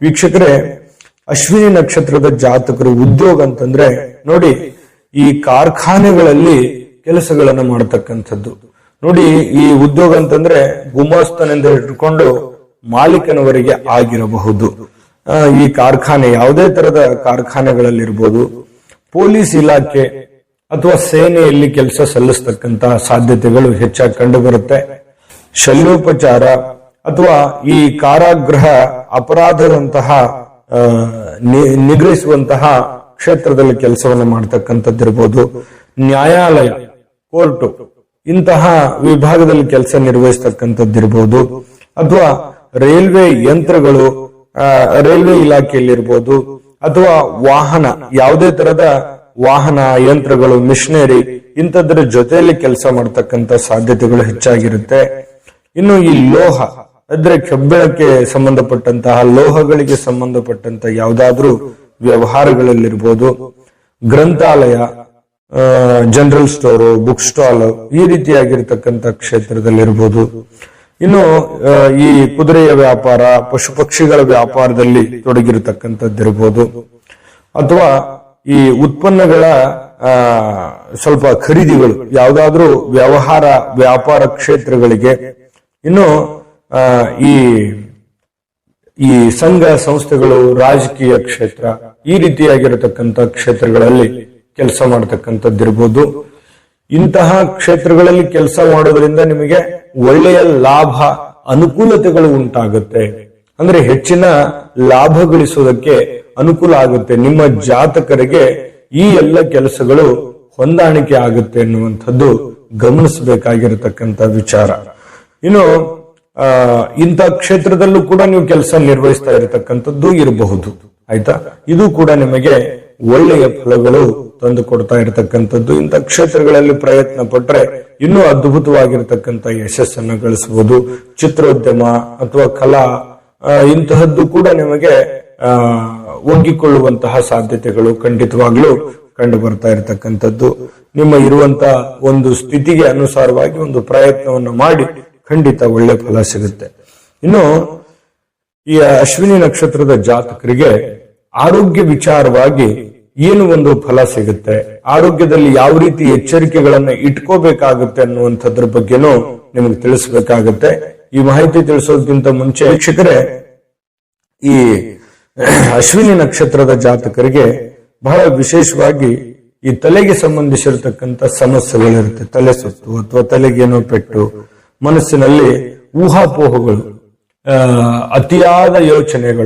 ವೀಕ್ಷಕರೇ, ಅಶ್ವಿನಿ ನಕ್ಷತ್ರದ ಜಾತಕರು ಉದ್ಯೋಗ ಅಂತಂದ್ರೆ ನೋಡಿ, ಈ ಕಾರ್ಖಾನೆಗಳಲ್ಲಿ ಕೆಲಸಗಳನ್ನ ಮಾಡತಕ್ಕಂಥದ್ದು. ನೋಡಿ, ಈ ಉದ್ಯೋಗ ಅಂತಂದ್ರೆ ಗುಮಾಸ್ತನಿಂದ ಹಿಡ್ಕೊಂಡು ಮಾಲೀಕನವರಿಗೆ ಆಗಿರಬಹುದು. ಈ ಕಾರ್ಖಾನೆ ಯಾವುದೇ ತರದ ಕಾರ್ಖಾನೆಗಳಲ್ಲಿರ್ಬೋದು, ಪೊಲೀಸ್ ಇಲಾಖೆ ಅಥವಾ ಸೇನೆಯಲ್ಲಿ ಕೆಲಸ ಸಲ್ಲಿಸ್ತಕ್ಕಂತಹ ಸಾಧ್ಯತೆಗಳು ಹೆಚ್ಚಾಗಿ ಕಂಡು ಬರುತ್ತೆ ಶಲ್ಯೋಪಚಾರ ಅಥವಾ ಈ ಕಾರಾಗೃಹ ಅಪರಾಧದಂತಹ ನಿಗ್ರಹಿಸುವಂತಹ ಕ್ಷೇತ್ರದಲ್ಲಿ ಕೆಲಸವನ್ನು ಮಾಡ್ತಕ್ಕಂಥದ್ದಿರ್ಬೋದು. ನ್ಯಾಯಾಲಯ, ಕೋರ್ಟು, ಇಂತಹ ವಿಭಾಗದಲ್ಲಿ ಕೆಲಸ ನಿರ್ವಹಿಸ್ತಕ್ಕಂಥದ್ದಿರ್ಬೋದು. ಅಥವಾ ರೈಲ್ವೆ ಯಂತ್ರಗಳು ರೈಲ್ವೆ ಇಲಾಖೆಯಲ್ಲಿರ್ಬೋದು. ಅಥವಾ ವಾಹನ, ಯಾವುದೇ ತರದ ವಾಹನ, ಯಂತ್ರಗಳು, ಮಿಷನರಿ, ಇಂಥದ್ರ ಜೊತೆಯಲ್ಲಿ ಕೆಲಸ ಮಾಡ್ತಕ್ಕಂಥ ಸಾಧ್ಯತೆಗಳು ಹೆಚ್ಚಾಗಿರುತ್ತೆ. ಇನ್ನು ಈ ಲೋಹ ಅಂದ್ರೆ ಕಬ್ಬಿಣಕ್ಕೆ ಸಂಬಂಧಪಟ್ಟಂತಹ ಲೋಹಗಳಿಗೆ ಸಂಬಂಧಪಟ್ಟಂತ ಯಾವುದಾದ್ರೂ ವ್ಯವಹಾರಗಳಲ್ಲಿರ್ಬೋದು, ಗ್ರಂಥಾಲಯ ಜನರಲ್ ಸ್ಟೋರು ಬುಕ್ ಸ್ಟಾಲ್ ಈ ರೀತಿಯಾಗಿರ್ತಕ್ಕಂಥ ಕ್ಷೇತ್ರದಲ್ಲಿರ್ಬೋದು. ಇನ್ನು ಈ ಕುದುರೆಯ ವ್ಯಾಪಾರ ಪಶು ಪಕ್ಷಿಗಳ ವ್ಯಾಪಾರದಲ್ಲಿ ತೊಡಗಿರತಕ್ಕಂಥದ್ದಿರ್ಬೋದು. ಅಥವಾ ಈ ಉತ್ಪನ್ನಗಳ ಸ್ವಲ್ಪ ಖರೀದಿಗಳು, ಯಾವುದಾದ್ರೂ ವ್ಯವಹಾರ, ವ್ಯಾಪಾರ ಕ್ಷೇತ್ರಗಳಿಗೆ. ಇನ್ನು ಈ ಈ ಸಂಘ ಸಂಸ್ಥೆಗಳು, ರಾಜಕೀಯ ಕ್ಷೇತ್ರ, ಈ ರೀತಿಯಾಗಿರತಕ್ಕಂಥ ಕ್ಷೇತ್ರಗಳಲ್ಲಿ ಕೆಲಸ ಮಾಡತಕ್ಕಂಥದ್ದಿರ್ಬೋದು. ಇಂತಹ ಕ್ಷೇತ್ರಗಳಲ್ಲಿ ಕೆಲಸ ಮಾಡೋದ್ರಿಂದ ನಿಮಗೆ ಒಳ್ಳೆಯ ಲಾಭ, ಅನುಕೂಲತೆಗಳು ಉಂಟಾಗುತ್ತೆ. ಅಂದ್ರೆ ಹೆಚ್ಚಿನ ಲಾಭ ಗಳಿಸೋದಕ್ಕೆ ಅನುಕೂಲ ಆಗುತ್ತೆ. ನಿಮ್ಮ ಜಾತಕರಿಗೆ ಈ ಎಲ್ಲ ಕೆಲಸಗಳು ಹೊಂದಾಣಿಕೆ ಆಗುತ್ತೆ ಅನ್ನುವಂಥದ್ದು ಗಮನಿಸಬೇಕಾಗಿರತಕ್ಕಂಥ ವಿಚಾರ. ಇನ್ನು ಇಂಥ ಕ್ಷೇತ್ರದಲ್ಲೂ ಕೂಡ ನೀವು ಕೆಲಸ ನಿರ್ವಹಿಸ್ತಾ ಇರತಕ್ಕಂಥದ್ದು ಇರಬಹುದು. ಆಯ್ತಾ? ಇದು ಕೂಡ ನಿಮಗೆ ಒಳ್ಳೆಯ ಫಲಗಳು ತಂದು ಕೊಡ್ತಾ ಇರತಕ್ಕಂಥದ್ದು. ಇಂಥ ಕ್ಷೇತ್ರಗಳಲ್ಲಿ ಪ್ರಯತ್ನ ಪಟ್ರೆ ಇನ್ನೂ ಅದ್ಭುತವಾಗಿರ್ತಕ್ಕಂಥ ಯಶಸ್ಸನ್ನು ಗಳಿಸಬಹುದು. ಚಿತ್ರೋದ್ಯಮ ಅಥವಾ ಕಲಾ ಇಂತಹದ್ದು ಕೂಡ ನಿಮಗೆ ಒಗ್ಗಿಕೊಳ್ಳುವಂತಹ ಸಾಧ್ಯತೆಗಳು ಖಂಡಿತವಾಗ್ಲೂ ಕಂಡು ಬರ್ತಾ ಇರತಕ್ಕಂಥದ್ದು. ನಿಮ್ಮ ಇರುವಂತಹ ಒಂದು ಸ್ಥಿತಿಗೆ ಅನುಸಾರವಾಗಿ ಒಂದು ಪ್ರಯತ್ನವನ್ನು ಮಾಡಿ ಖಂಡಿತ ಒಳ್ಳೆ ಫಲ ಸಿಗುತ್ತೆ. ಇನ್ನು ಈ ಅಶ್ವಿನಿ ನಕ್ಷತ್ರದ ಜಾತಕರಿಗೆ ಆರೋಗ್ಯ ವಿಚಾರವಾಗಿ ಏನು ಒಂದು ಫಲ ಸಿಗುತ್ತೆ? ಆರೋಗ್ಯದಲ್ಲಿ ಯಾವ ರೀತಿ ಎಚ್ಚರಿಕೆಗಳನ್ನ ಇಟ್ಕೋಬೇಕಾಗುತ್ತೆ ಅನ್ನುವಂಥದ್ರ ಬಗ್ಗೆನೂ ನಿಮಗೆ ತಿಳಿಸ್ಬೇಕಾಗತ್ತೆ. ಈ ಮಾಹಿತಿ ತಿಳಿಸೋದಕ್ಕಿಂತ ಮುಂಚೆ ವೀಕ್ಷಕರೇ, ಈ ಅಶ್ವಿನಿ ನಕ್ಷತ್ರದ ಜಾತಕರಿಗೆ ಬಹಳ ವಿಶೇಷವಾಗಿ ಈ ತಲೆಗೆ ಸಂಬಂಧಿಸಿರತಕ್ಕಂತ ಸಮಸ್ಯೆಗಳಿರುತ್ತೆ. ತಲೆ ಸುತ್ತು ಅಥವಾ ತಲೆಗೇನೋ ಪೆಟ್ಟು ಮನಸ್ಸಿನಲ್ಲಿ ಊಹಾಪೋಹಗಳು ಅತಿಯಾದ ಯೋಚನೆಗಳು.